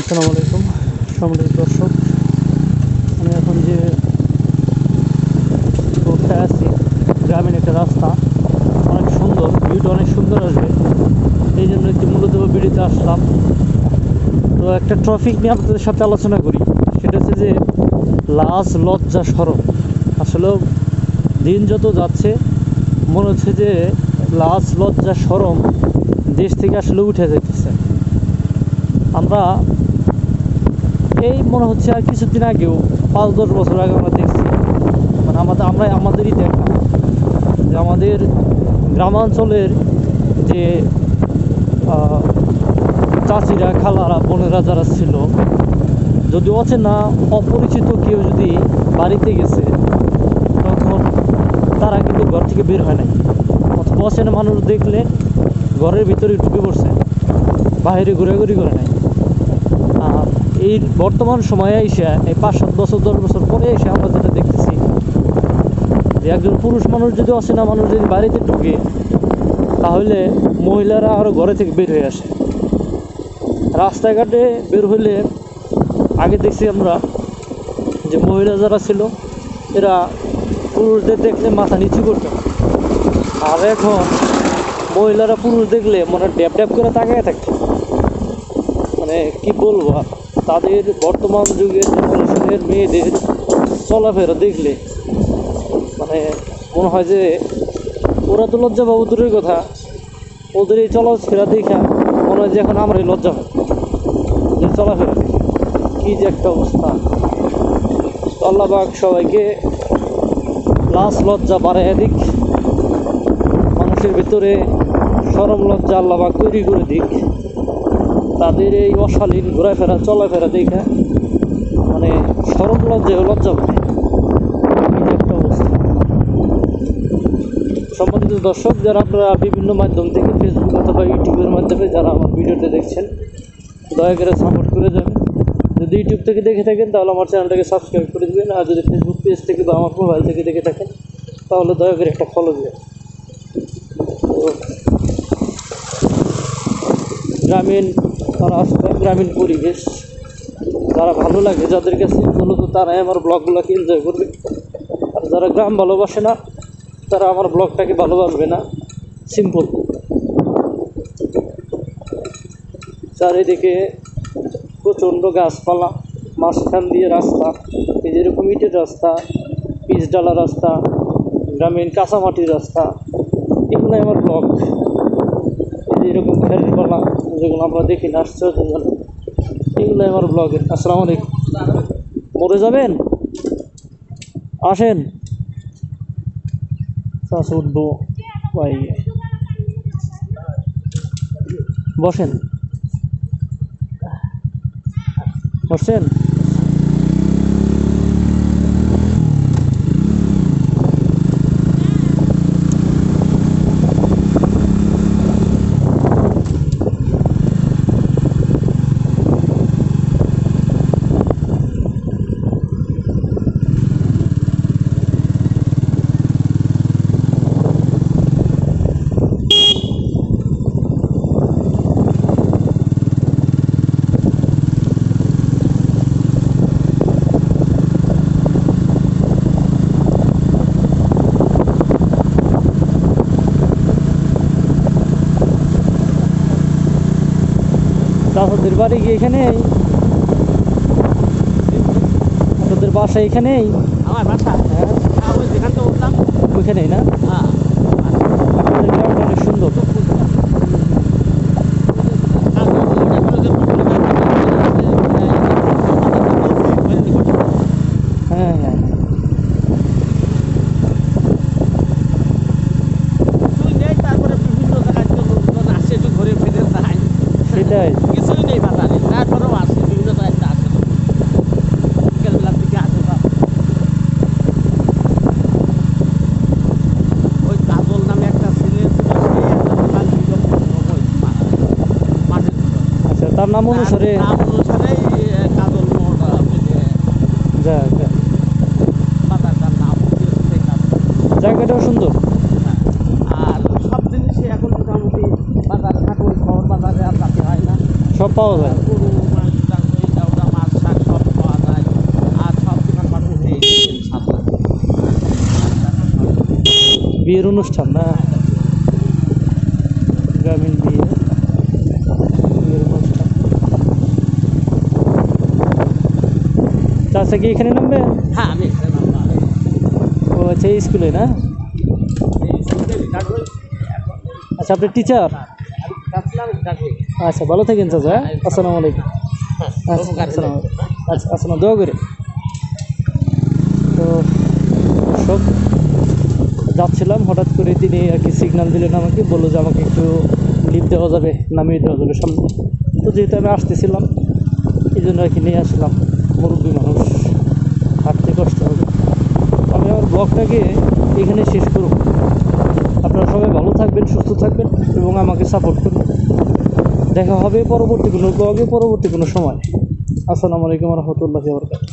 আসসালামু আলাইকুম, সম্মানিত দর্শক। আমি এখন যে রোডটা আছি, গ্রামীণ একটা রাস্তা, অনেক সুন্দর, ভিউটা অনেক সুন্দর আসবে। এই জন্য একটি মূলত ভিডিওতে আসলাম। তো একটা ট্রফিক নিয়ে আপনাদের সাথে আলোচনা করি। সেটা হচ্ছে যে, লাজ, লজ্জা, সরম। আসলেও দিন যত যাচ্ছে, মনে হচ্ছে যে, লাজ, লজ্জা, সরম দেশ থেকে আসলে উঠে যেতেছে আমরা এই মনে হচ্ছে আর কিছুদিন আগেও, পাঁচ দশ বছর আগে আমরা দেখছি। মানে আমাদের আমরা আমাদেরই দেখা। যে আমাদের গ্রামাঞ্চলের যে চাচিরা খালারা, বোনেরা যারা ছিল, যদি অচেনা, অপরিচিত কেউ যদি বাড়িতে গেছে, তখন তারা কিন্তু ঘর থেকে বের হয় নাই। অথবা অচেনা মানুষ দেখলে ঘরের ভিতরে ঢুকে পড়ছে, বাইরে ঘোরাঘুরি করে নাই। এই বর্তমান সময়ে এসে, এই পাঁচ, সাত বছর, দশ বছর পরে এসে আমরা যেটা দেখতেছি, যে একজন পুরুষ মানুষ যদি অচেনা মানুষ যদি বাড়িতে ঢুকে, তাহলে মহিলারা আরও ঘরে থেকে বের হয়ে আসে। রাস্তাঘাটে বের হইলে আগে দেখছি আমরা যে মহিলা যারা ছিল, এরা পুরুষদের দেখলে মাথা নিচু করতো। আর এখন মহিলারা পুরুষ দেখলে মনে ড্যাপ ড্যাপ করে তাকায় থাকে। মানে কি বলব আর? তাদের বর্তমান যুগের জেনারেশনের মেয়েদের চলাফেরা দেখলে মানে মনে হয় যে ওরা তো লজ্জা পাবো দূরের কথা, ওদের এই চলাফেরা দেখা মনে হয় যে এখন আমরাই লজ্জা হয়। যে চলাফেরা কী যে একটা অবস্থা। তো আল্লাহ পাক সবাইকে লাশ লজ্জা বাড়াইয়া দিক, মানুষের ভিতরে সরম লজ্জা আল্লাহ পাক তৈরি করে দিক। তাদের এই অশালীন ঘোরাফেরা, চলাফেরা দেখে মানে সরম লজ্জা লজ্জা পায় একটা অবস্থা। সম্মানিত দর্শক, যারা আপনারা বিভিন্ন মাধ্যম থেকে ফেসবুক অথবা ইউটিউবের মাধ্যমে যারা আমার ভিডিওতে দেখছেন, দয়া করে সাপোর্ট করে যাবেন যদি ইউটিউব থেকে দেখে থাকেন, তাহলে আমার চ্যানেলটাকে সাবস্ক্রাইব করে দেবেন। আর যদি ফেসবুক পেজ থেকে বা আমার মোবাইল থেকে দেখে থাকেন, তাহলে দয়া করে একটা ফলো দেবেন। গ্রামীণ রাস্তা গ্রামীণ পরিবেশ, যারা ভালো লাগে যাদের কাছে মূলত তারাই আমার ব্লগগুলোকে এনজয় করবে। আর যারা গ্রাম ভালোবাসে না, তারা আমার ব্লগটাকে ভালোবাসবে না। সিম্পল চারিদিকে প্রচণ্ড গাছপালা, মাঝখান দিয়ে রাস্তা, এই যেরকম ইটের রাস্তা, পিচ ডালা রাস্তা, গ্রামীণ কাঁচামাটির রাস্তা, এগুলোই আমার ব্লগ। এরকম খেরের পালা। যেগুলো আমরা দেখি না এগুলোই আমার ব্লগের আসসালামু আলাইকুম। মরে যাবেন? আসেন। উঠবো। ভাই। বসেন। বসছেন তাদের বাড়ি গিয়ে এখানেই। তোদের বাসা এখানেই। আমার বাসা? হ্যাঁ। ওইখানেই না? হ্যাঁ। আচ্ছা তার নাম অনুসারে জায়গাটাও সুন্দর। হ্যাঁ, আর সব জিনিসই এখন মোটামুটি বাজারে হয় না। সব পাওয়া যায়। মাছ শাক সব যায়। আর সব বিয়ের অনুষ্ঠান না? হ্যাঁ, হ্যাঁ। গ্রামীণ বিয়ে। চাষা কি এখানে নামবে? হ্যাঁ আমি ও আচ্ছা এই স্কুলে না। আচ্ছা আপনি টিচার। আচ্ছা ভালো থাকেন চাচা আসসালামু আলাইকুম। হ্যাঁ, আচ্ছা আসসালাম। আচ্ছা আসসালাম দোয়া করে তো সব যাচ্ছিলাম হঠাৎ করে তিনি আর কি সিগন্যাল দিলেন আমাকে বলল যে আমাকে একটু লিফট দেওয়া যাবে নামিয়ে দেওয়া যাবে সামনে। তো যেহেতু আমি আসতেছিলাম এই জন্য আর কি নিয়ে আসলাম। মুরব্বী মানুষ হাঁটতে কষ্ট হবে আমি আমার ব্লগটাকে এখানে শেষ করব। আপনারা সবাই ভালো থাকবেন, সুস্থ থাকবেন এবং আমাকে সাপোর্ট করবেন দেখা হবে পরবর্তী কোনো ব্লগে পরবর্তী কোনো সময়। আসসালামু আলাইকুম রহমতুল্লাহি বরকাত